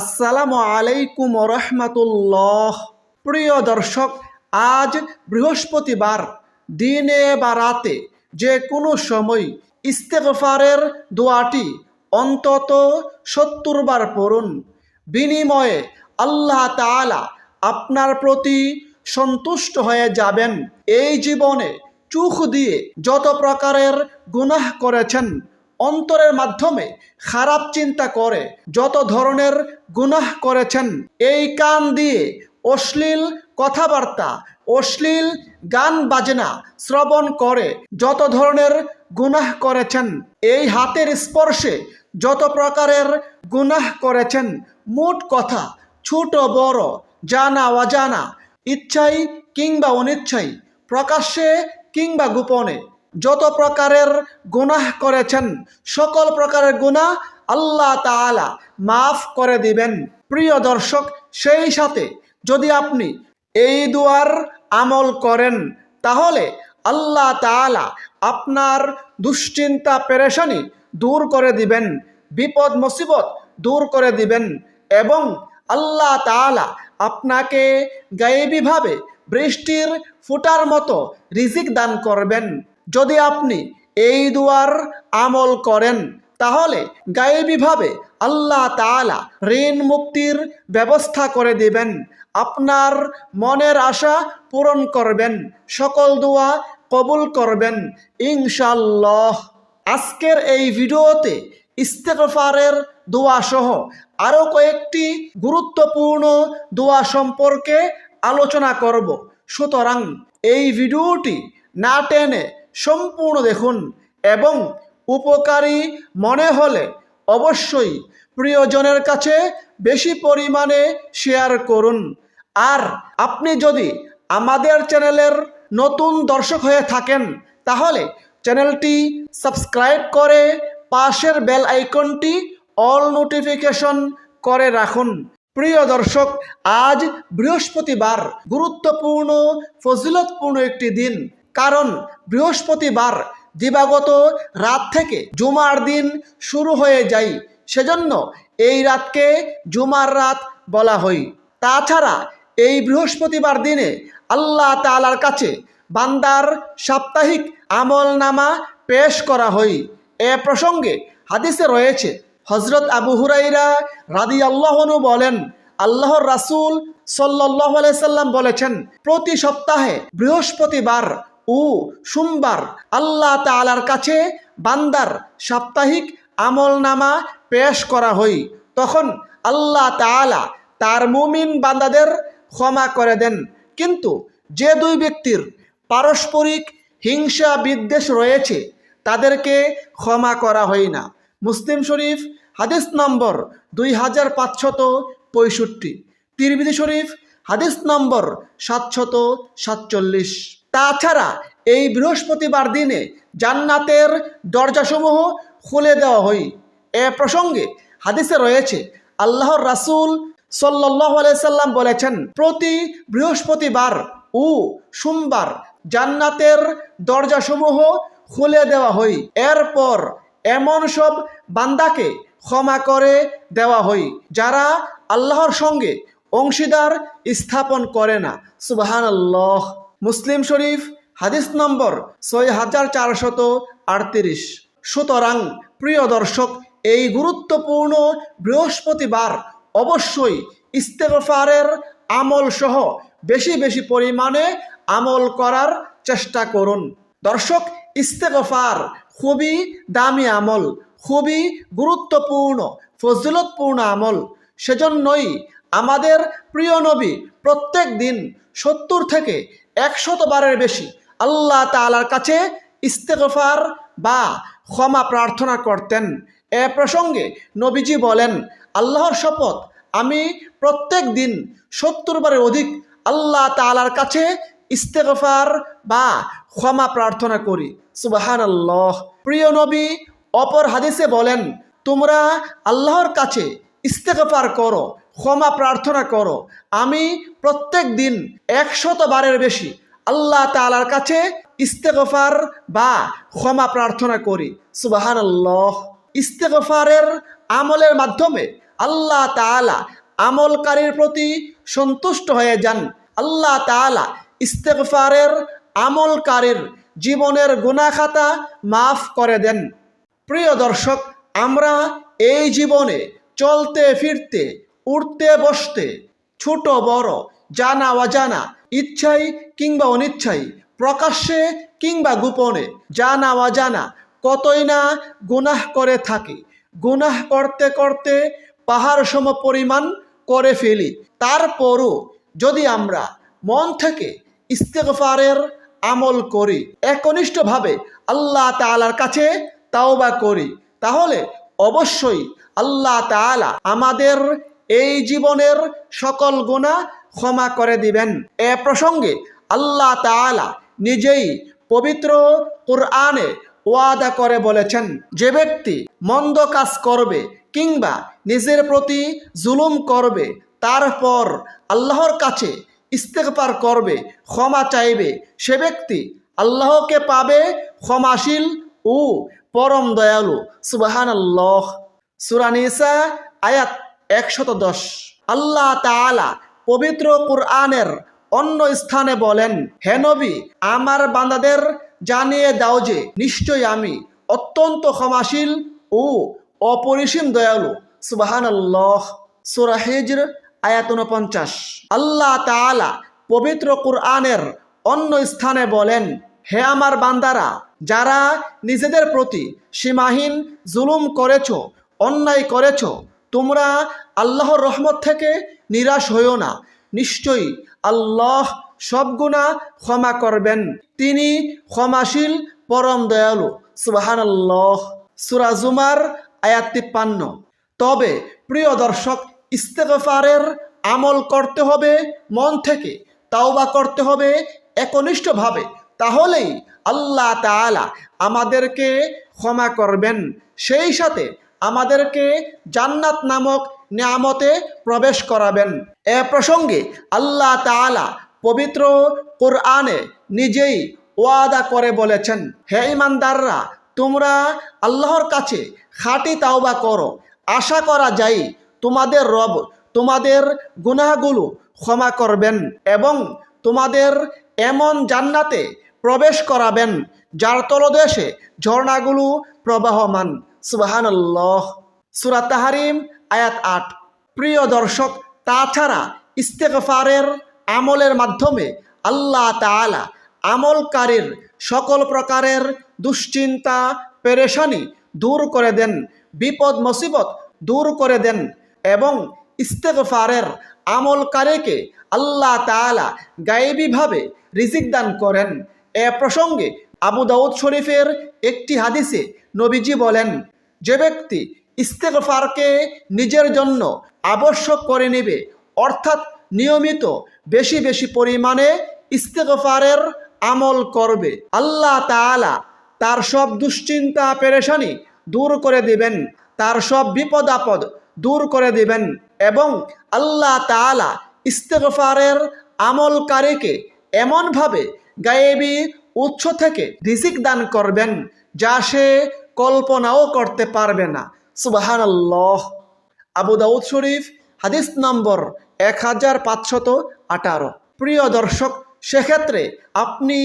আসসালামু আলাইকুম রহমতুল্লাহ। প্রিয় দর্শক, আজ বৃহস্পতিবার, দিনে বা রাতে যে কোনো সময় ইস্তেগফারের দোয়াটি অন্তত সত্তর বার পড়ুন। বিনিময়ে আল্লাহ তাআলা আপনার প্রতি সন্তুষ্ট হয়ে যাবেন। এই জীবনে চোখ দিয়ে যত প্রকারের গুনাহ করেছেন অন্তরের মাধ্যমে খারাপ চিন্তা করে, যত ধরনের গুনাহ করেছেন। এই কান দিয়ে অশ্লীল কথাবার্তা, অশ্লীল গান বাজনা শ্রবণ করে, যত ধরনের গুনাহ করেছেন। এই হাতের স্পর্শে যত প্রকারের গুনাহ করেছেন, মোট কথা ছোট, বড়, জানা, অজানা, ইচ্ছাই কিংবা অনিচ্ছাই, প্রকাশ্যে কিংবা গোপনে যত প্রকারের গুনাহ করেছেন, সকল প্রকারের গুনাহ আল্লাহ তাআলা মাফ করে দিবেন। প্রিয় দর্শক, সেই সাথে যদি আপনি এই দুয়ার আমল করেন, তাহলে আল্লাহ তাআলা আপনার দুশ্চিন্তা, পেরেশানি দূর করে দিবেন, বিপদ, মুসিবত দূর করে দিবেন এবং আল্লাহ তাআলা আপনাকে গায়েবীভাবে বৃষ্টির ফুটার মতো রিজিক দান করবেন। যদি আপনি এই দুয়ার আমল করেন, তাহলে গায়েবীভাবে আল্লাহ তাআলা ঋণ মুক্তির ব্যবস্থা করে দিবেন। আপনার মনের আশা পূরণ করবেন, সকল দোয়া কবুল করবেন ইনশাল্লাহ আজকের এই ভিডিওতে ইস্তেগফারের দোয়া সহ আরও কয়েকটি গুরুত্বপূর্ণ দোয়া সম্পর্কে আলোচনা করব। সুতরাং এই ভিডিওটি না টেনে সম্পূর্ণ দেখুন এবং উপকারী মনে হলে অবশ্যই প্রিয়জনের কাছে বেশি পরিমাণে শেয়ার করুন। আর আপনি যদি আমাদের চ্যানেলের নতুন দর্শক হয়ে থাকেন, তাহলে চ্যানেলটি সাবস্ক্রাইব করে পাশের বেল আইকনটি অল নোটিফিকেশন করে রাখুন। প্রিয় দর্শক, আজ বৃহস্পতিবার গুরুত্বপূর্ণ, ফজিলতপূর্ণ একটি দিন। কারণ বৃহস্পতিবার দিবাগত রাত থেকে জুমার দিন শুরু হয়ে যায়। সেজন্য এই রাতকে জুমার রাত বলা হয়। তাছাড়া এই বৃহস্পতিবার দিনে আল্লাহ তালার কাছে বান্দার সাপ্তাহিক আমল নামা পেশ করা হয়। এ প্রসঙ্গে হাদিসে রয়েছে হজরত আবু হুরাইরা রাদি আল্লাহনু বলেন, আল্লাহর রাসূল সাল্লাহ সাল্লাম বলেছেন, প্রতি সপ্তাহে বৃহস্পতিবার ও সোমবার আল্লাহ তাআলার কাছে বান্দার সাপ্তাহিক আমল নামা পেশ করা হয়। তখন আল্লাহ তাআলা তার মুমিন বান্দাদের ক্ষমা করে দেন। কিন্তু যে দুই ব্যক্তির পারস্পরিক হিংসা বিদ্বেষ রয়েছে, তাদেরকে ক্ষমা করা হয় না। মুসলিম শরীফ, হাদিস নম্বর দুই হাজার পাঁচশত পঁয়ষট্টি। তিরমিদি শরীফ, হাদিস নম্বর সাতশত সাতচল্লিশ। তাছাড়া এই বৃহস্পতিবার দিনে জান্নাতের দরজাসমূহ খুলে দেওয়া হয়। এ প্রসঙ্গে হাদিসে রয়েছে, আল্লাহর রাসূল সাল্লাম বলেছেন, প্রতি বৃহস্পতিবার ও সোমবার জান্নাতের দরজাসমূহ খুলে দেওয়া হয়। এরপর এমন সব বান্দাকে ক্ষমা করে দেওয়া হয়, যারা আল্লাহর সঙ্গে অংশীদার স্থাপন করে না। সুবাহান আল্লাহ মুসলিম শরীফ, হাদিস নম্বর ছয় হাজার চারশত আটত্রিশ। সুতরাং, প্রিয় দর্শক, এই গুরুত্বপূর্ণ বৃহস্পতিবার অবশ্যই ইস্তেগফারের আমল সহ বেশি বেশি পরিমাণে আমল করার চেষ্টা করুন। দর্শক, ইস্তেগফার খুবই দামি আমল, খুবই গুরুত্বপূর্ণ, ফজিলতপূর্ণ আমল। সেজন্যই আমাদের প্রিয় নবী প্রত্যেক দিন সত্তর থেকে একশত বারের বেশি আল্লাহ তালার কাছে ইস্তেগফার বা ক্ষমা প্রার্থনা করতেন। এ প্রসঙ্গে নবীজি বলেন, আল্লাহর শপথ আমি প্রত্যেক দিন সত্তর বারের অধিক আল্লাহ তালার কাছে ইস্তেগফার বা ক্ষমা প্রার্থনা করি। সুবাহান আল্লাহ প্রিয় নবী, অপর হাদিসে বলেন, তোমরা আল্লাহর কাছে ইস্তেগফার করো ক্ষমা প্রার্থনা করো। আমি প্রত্যেক দিন একশত বারের বেশি আল্লাহ তালার কাছে ইস্তেগফার বা ক্ষমা প্রার্থনা করি। সুবাহান আল্লাহ ইস্তেগফারের আমলের মাধ্যমে আল্লাহ তাআলা আমলকারীর প্রতি সন্তুষ্ট হয়ে যান। আল্লাহ তাআলা ইস্তেগফারের আমলকারীর জীবনের গুনাখাতা মাফ করে দেন। প্রিয় দর্শক, আমরা এই জীবনে চলতে ফিরতে উঠতে বসতে, ছোট, বড়, জানা, অজানা, ইচ্ছাই কিংবা অনিচ্ছাই, প্রকাশ্যে কিংবা গোপনে, জানা, অজানা, কতই না গুনাহ করে থাকি। গুনাহ করতে করতে পাহাড় সম পরিমাণ করে ফেলি। তারপরও যদি আমরা মন থেকে ইস্তেগফারের আমল করি, একনিষ্ঠভাবে আল্লাহ তাআলার কাছে তাওবা করি, তাহলে অবশ্যই আল্লাহ তাআলা আমাদের এই জীবনের সকল গুণা ক্ষমা করে দিবেন। এ প্রসঙ্গে আল্লাহ তাআলা নিজেই পবিত্র কোরআনে ওয়াদা করে বলেছেন, যে ব্যক্তি মন্দ কাজ করবে কিংবা নিজের প্রতি জুলুম করবে, তারপর আল্লাহর কাছে ইস্তেগফার করবে, ক্ষমা চাইবে, সে ব্যক্তি আল্লাহকে পাবে ক্ষমাশীল ও পরম দয়ালু। সুবাহান আল্লাহ সুরানিসা আয়াত একশত দশ আল্লাহ তাআলা পবিত্র কুরআনের অন্য স্থানে বলেন, হে নবী, আমার বান্দাদের জানিয়ে দাও যে নিশ্চয়ই আমি অত্যন্ত ক্ষমাশীল ও অপরিসীম দয়ালু। সুবাহান আল্লাহ সুরা হিজর, আয়াত উনপঞ্চাশ আল্লাহ তাআলা পবিত্র কুরআনের অন্য স্থানে বলেন, হে আমার বান্দারা, যারা নিজেদের প্রতি সীমাহীন জুলুম করেছ, অন্যায় করেছ তোমরা আল্লাহর রহমত থেকে নিরাশ হইও না। নিশ্চয়ই আল্লাহ সব গুণা ক্ষমা করবেন। তিনি ক্ষমাশীল, পরম দয়ালু। সুবাহান আল্লাহ সুরাজুমার আয়াত তিপ্পান্ন। তবে প্রিয় দর্শক, ইস্তেগফারের আমল করতে হবে মন থেকে, তাওবা করতে হবে একনিষ্ঠভাবে। তাহলেই আল্লাহ তাআলা আমাদেরকে ক্ষমা করবেন। সেই সাথে আমাদেরকে জান্নাত নামক নিয়ামতে প্রবেশ করাবেন। এ প্রসঙ্গে আল্লাহ তাআলা পবিত্র কোরআনে নিজেই ওয়াদা করে বলেছেন, হে ইমানদাররা তোমরা আল্লাহর কাছে খাঁটি তাওবা করো। আশা করা যায় তোমাদের রব তোমাদের গুনাহগুলো ক্ষমা করবেন এবং তোমাদের এমন জান্নাতে প্রবেশ করাবেন যার তলদেশে ঝর্ণাগুলো প্রবাহমান। সুবাহান সুরা তাহারিম, আয়াত আট। প্রিয় দর্শক, তাছাড়া ইস্তেগফারের আমলের মাধ্যমে আল্লাহ তাআলা আমলকারীর সকল প্রকারের দুশ্চিন্তা, পেরেশানি দূর করে দেন, বিপদ, মুসিবত দূর করে দেন এবং ইস্তেগফারের আমলকারীকে আল্লাহ তাআলা গায়েবীভাবে রিজিক দান করেন। এ প্রসঙ্গে আবু দাউদ শরীফের একটি হাদিসে নবীজি বলেন, যে ব্যক্তি ইস্তেগফারকে নিজের জন্য আবশ্যক করে নেবে, অর্থাৎ নিয়মিত বেশি বেশি পরিমাণে ইস্তেগফারের আমল করবে, আল্লাহ তাআলা তার সব দুশ্চিন্তা, পেরেশানি দূর করে দিবেন, তার সব বিপদ আপদ দূর করে দিবেন এবং আল্লাহ তাআলা ইস্তেগফারের আমলকারীকে এমনভাবে গায়েবী উৎস থেকে রিজিক দান করবেন, যা সে কল্পনাও করতে পারবে না। সুবাহান আবু দাউদ শরীফ, হাদিস নম্বর এক হাজার পাঁচশত আঠারো। প্রিয় দর্শক, সেক্ষেত্রে আপনি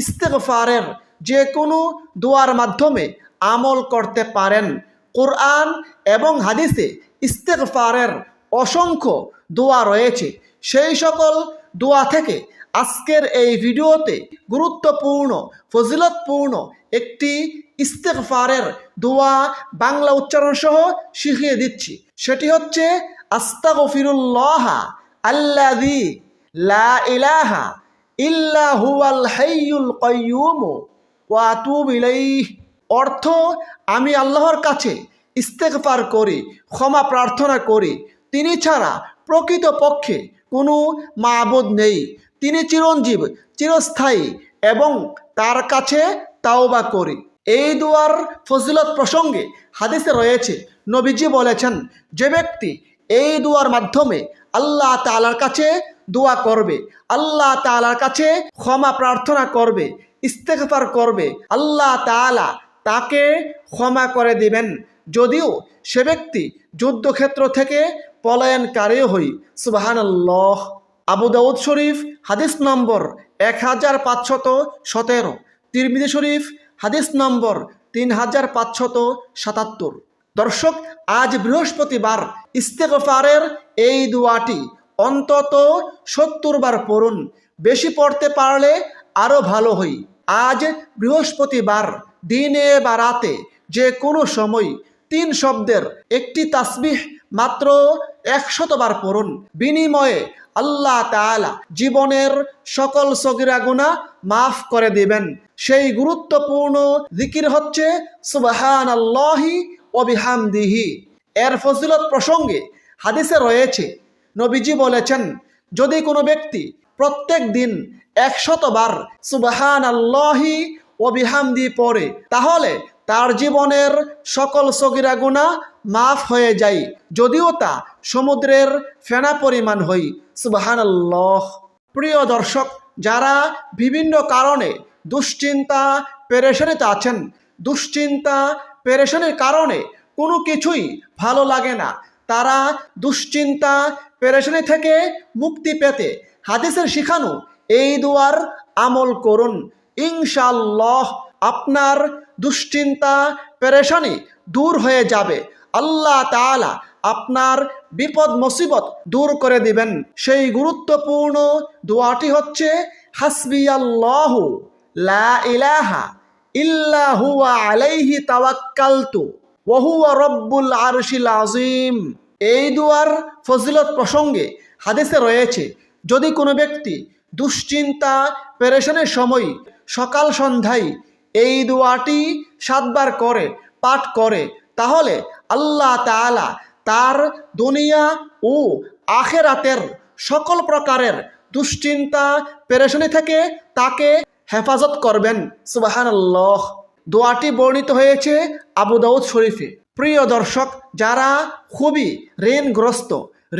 ইস্তেগফারের যে কোনো দোয়ার মাধ্যমে আমল করতে পারেন। কোরআন এবং হাদিসে ইস্তেগফারের অসংখ্য দোয়া রয়েছে। সেই সকল দোয়া থেকে আজকের এই ভিডিওতে গুরুত্বপূর্ণ, ফজিলতপূর্ণ একটি ইস্তেগফারের দোয়া বাংলা উচ্চারণ সহ শিখিয়ে দিচ্ছি। সেটি হচ্ছে, আস্তাগফিরুল্লাহ আল্লাযী লা ইলাহা ইল্লা হুয়াল হাইয়ুল আতুবু অর্থ, আমি আল্লাহর কাছে ইস্তেগফার করি, ক্ষমা প্রার্থনা করি। তিনি ছাড়া প্রকৃত পক্ষে কোনো মাবুদ নেই। তিনি চিরঞ্জীব, চিরস্থায়ী এবং তার কাছে তাওবা করি। এই দোয়ার ফজিলত প্রসঙ্গে হাদিসে রয়েছে, নবীজি বলেছেন, যে ব্যক্তি এই দোয়ার মাধ্যমে আল্লাহ তালার কাছে দোয়া করবে, আল্লাহ তালার কাছে ক্ষমা প্রার্থনা করবে, ইস্তেগফার করবে, আল্লাহ তাআলা তাকে ক্ষমা করে দিবেন। যদিও সে ব্যক্তি যুদ্ধক্ষেত্র থেকে পলায়নকারীও হই সুবাহান আবু দাউদ শরীফ, হাদিস নম্বর এক হাজার পাঁচশত সতেরো। তিরমিদি শরীফ, হাদিস নম্বর তিন হাজার পাঁচশত সাতাত্তর। দর্শক, আজ বৃহস্পতিবার ইস্তেগফারের এই দুয়াটি অন্তত সত্তর বার পড়ুন। বেশি পড়তে পারলে আরও ভালো হই। আজ বৃহস্পতিবার, দিনে বা রাতে যে কোনো সময় তিন শব্দের একটি তাসবিহ মাত্র একশতবার পড়ুন। বিনিময়ে আল্লাহ জীবনের সকল সগিরা গুণা মাফ করে দিবেন। সেই গুরুত্বপূর্ণ জিকির হচ্ছে সুবাহান আল্লাহি অবিহামদিহি এর ফজিলত প্রসঙ্গে হাদিসে রয়েছে, নবীজি বলেছেন, যদি কোনো ব্যক্তি প্রত্যেক দিন একশতবার সুবাহান আল্লাহি অবিহামদি পড়ে, তাহলে তার জীবনের সকল সগিরা গুণা মাফ হয়ে যায়, যদিও তা সমুদ্রের ফেনা পরিমাণ হই সুবাহান প্রিয় দর্শক, যারা বিভিন্ন কারণে দুশ্চিন্তা, পেরেশানিতে আছেন, দুশ্চিন্তা, পেরেশানির কারণে কোনো কিছুই ভালো লাগে না, তারা দুশ্চিন্তা, পেরেশানি থেকে মুক্তি পেতে হাদিসের শিখানো এই দুয়ার আমল করুন। ইনশাল্লাহ আপনার দুশ্চিন্তা, পেরেশানি দূর হয়ে যাবে। আল্লাহ তাআলা আপনার বিপদ, মুসিবত দূর করে দিবেন। সেই গুরুত্বপূর্ণ দোয়াটি হচ্ছে, হাসবি আল্লাহ, লা ইলাহা ইল্লা হুয়া আলাইহি তাওয়াক্কালতু ওয়া হুয়া রব্বুল আরশিল আযীম। এই দুয়ার ফজিলত প্রসঙ্গে হাদিসে রয়েছে, যদি কোনো ব্যক্তি দুশ্চিন্তা, পেরেশানের সময় সকাল সন্ধ্যায় এই দোয়াটি সাতবার করে, পাঠ করে, তাহলে আল্লাহ তাআলা তার দুনিয়া ও আখেরাতের সকল প্রকারের দুশ্চিন্তা, পেরেশানি থেকে তাকে হেফাজত করবেন। সুবাহান আল্লাহ দোয়াটি বর্ণিত হয়েছে আবু দাউদ শরীফে। প্রিয় দর্শক, যারা খুবই ঋণগ্রস্ত,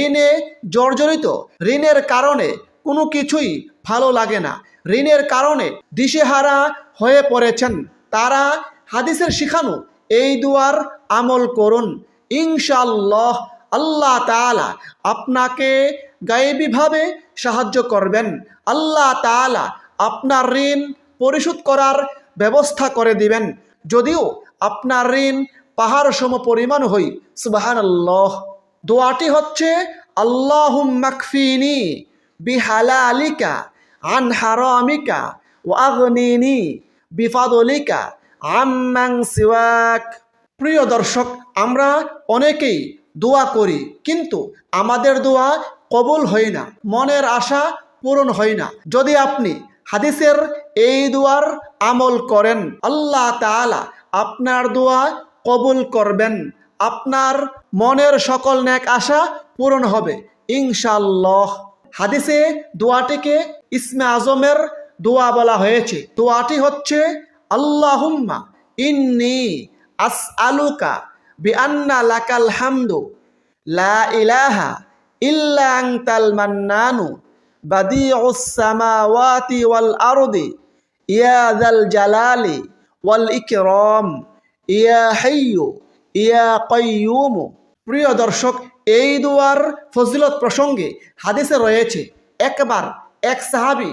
ঋণে জর্জরিত, ঋণের কারণে কোনো কিছুই ভালো লাগে না, ঋণের কারণে দিশেহারা হয়ে পড়েছেন, তারা হাদিসের শিখানো এই দুয়ার আমল করুন। ইনশাল্লাহ আল্লাহ তাআলা আপনাকে গায়েবীভাবে সাহায্য করবেন। আল্লাহ তাআলা আপনার ঋণ পরিশোধ করার ব্যবস্থা করে দিবেন। যদিও আপনার ঋণ পাহাড় সম পরিমাণ হই সুবাহান আল্লাহ দোয়াটি হচ্ছে আল্লাহ মাকফিনি বিহালালিকা, আন হারামিকা ও আগনিনি বিফাদলিকা আম্মাং সিওয়াক। প্রিয় দর্শক, আমরা অনেকেই দোয়া করি, কিন্তু আমাদের দোয়া কবুল হয় না, মনের আশা পূরণ হয় না। যদি আপনি হাদিসের এই দোয়ার আমল করেন, আল্লাহ তাআলা আপনার দোয়া কবুল করবেন। আপনার মনের সকল ন্যাক আশা পূরণ হবে ইনশাল্লাহ হাদিসে দোয়াটিকে ইসমে আজমের দোয়া বলা হয়েছে। দোয়াটি হচ্ছে, আল্লাহুম্মা ইন্নি আস আলুকা বি আন্না লাকাল হামদু, লা ইলাহা ইল্লা আংতাল মান্নানু, বাদিউস সামাওয়াতি ওয়াল আরদি, ইয়া যাল জালালি ওয়াল ইকরাম, ইয়া হাইয়ু, ইয়া কাইয়ুম। প্রিয় দর্শক, এই দুয়ার ফজিলত প্রসঙ্গে হাদিসে রয়েছে, একবার এক সাহাবি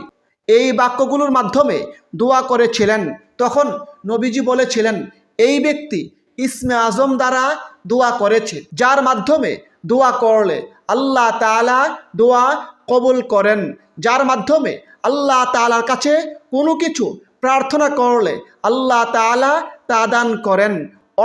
এই বাক্যগুলোর মাধ্যমে দোয়া করেছিলেন, তখন নবীজি বলেছিলেন এই ব্যক্তি ইসমে আজম দ্বারা দোয়া করেছে, যার মাধ্যমে দোয়া করলে আল্লাহ তাআলা দোয়া কবুল করেন, যার মাধ্যমে আল্লাহ তালার কাছে কোনো কিছু প্রার্থনা করলে আল্লাহ তাআলা তা দান করেন।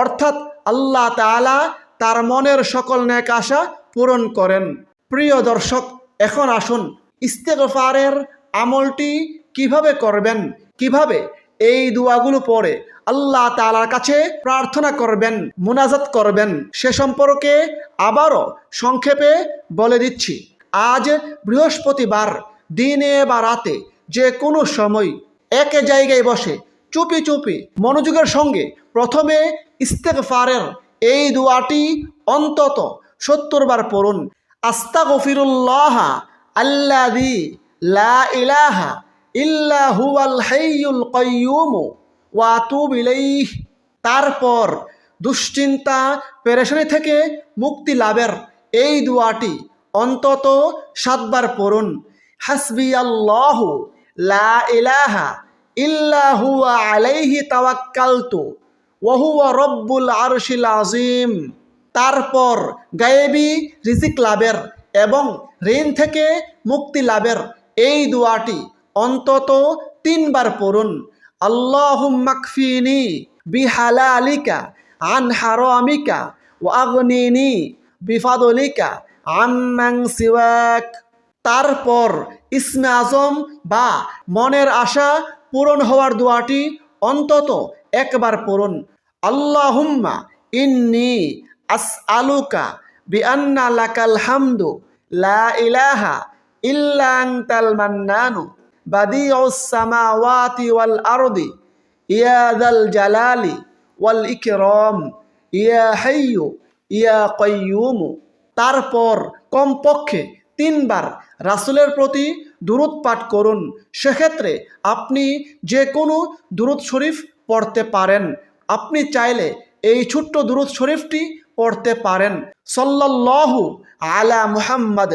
অর্থাৎ আল্লাহ তাআলা তার মনের সকল ন্যাক আশা পূরণ করেন। প্রিয় দর্শক, এখন আসুন ইস্তেগফারের আমলটি কীভাবে করবেন, কীভাবে এই দোয়াগুলো পড়ে আল্লাহ তালার কাছে প্রার্থনা করবেন, মোনাজাত করবেন। সে সম্পর্কে আবারও সংক্ষেপে বলে দিচ্ছি, আজ বৃহস্পতিবার, দিনে বা রাতে যে কোনো সময় এক জায়গায় বসে চুপি চুপি মনোযোগের সঙ্গে প্রথমে ইস্তেগফারের এই দোয়াটি অন্তত সত্তর বার পড়ুন আস্তা গফিরুল্লাহ আল্লাদি লা ইলাহা ইল্লা হুয়াল হাইয়ুল কাইয়ুম ওয়া আতুবু ইলাইহ। তারপর দুশ্চিন্তা, পেরেশানি থেকে মুক্তি লাভের এই দুয়াটি অন্তত সাতবার পড়ুন। হাসবি আল্লাহ, লা ইলাহা ইল্লাহু আলাইহি তাওয়াক্কালতু ওহুয়া রব্বুল আরশিল আজিম তারপর গায়েবী রিজিক লাভের এবং ঋণ থেকে মুক্তি লাভের এই দোয়াটি অন্তত তিনবার পড়ুন। আল্লাহ মাকফিনি বিহালালিকা, আন হারামিকা ও আগনিনি বিফাদলিকা আম্মাং সিওয়াক। তারপর ইসমে আজম বা মনের আশা পূরণ হওয়ার দোয়াটি অন্তত একবার পড়ুন। আল্লাহুম্মা ইন্নি আস আলুকা বিআন্না লাকাল হামদু, লা ইলাহা ইল্লা আনতাল মান্নানু। ওয়াল আরদি জালালি ওয়াল ইকরাম, ইয়া তারপর কমপক্ষে তিনবার রাসুলের প্রতি দুরুদ পাঠ করুন। সেক্ষেত্রে আপনি যে কোনো দুরুদ শরীফ পড়তে পারেন। আপনি চাইলে এই ছোট্ট দুরুদ শরীফটি পড়তে পারেন। সল্লাল্লাহু আলা মুহাম্মদ।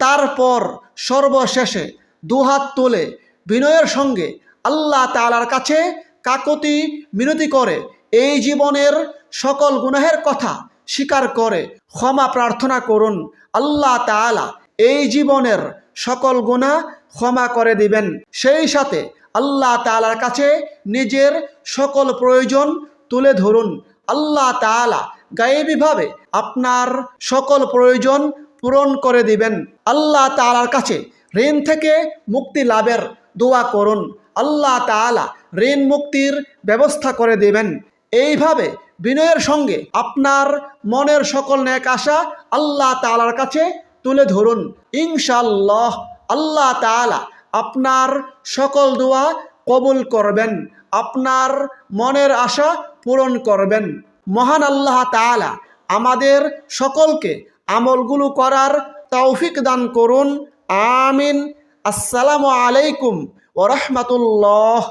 তারপর সর্বশেষে দুহাত তোলে বিনয়ের সঙ্গে আল্লাহ তালার কাছে কাকতি মিনতি করে। এই জীবনের সকল গুনাহের কথা স্বীকার করে। ক্ষমা প্রার্থনা করুন। আল্লাহ তাআলা এই জীবনের সকল গুণা ক্ষমা করে দিবেন। সেই সাথে আল্লাহ তাআলার কাছে নিজের সকল প্রয়োজন তুলে ধরুন। আল্লাহ তাআলা গায়েবীভাবে আপনার সকল প্রয়োজন পূরণ করে দিবেন। আল্লাহ তাআলার কাছে ঋণ থেকে মুক্তি লাভের দোয়া করুন। আল্লাহ তাআলা ঋণ মুক্তির ব্যবস্থা করে দেবেন। এইভাবে বিনয়ের সঙ্গে আপনার মনের সকল ন্যাক আশা আল্লাহ তালার কাছে তুলে ধরুন। ইনশাল্লাহ আল্লাহ তাআলা আপনার সকল দোয়া কবুল করবেন। আপনার মনের আশা পূরণ করবেন। মহান আল্লাহ তাআলা আমাদের সকলকে আমলগুলো করার তৌফিক দান করুন। আমিন। আসসালামু আলাইকুম ওরহমতুল্লাহ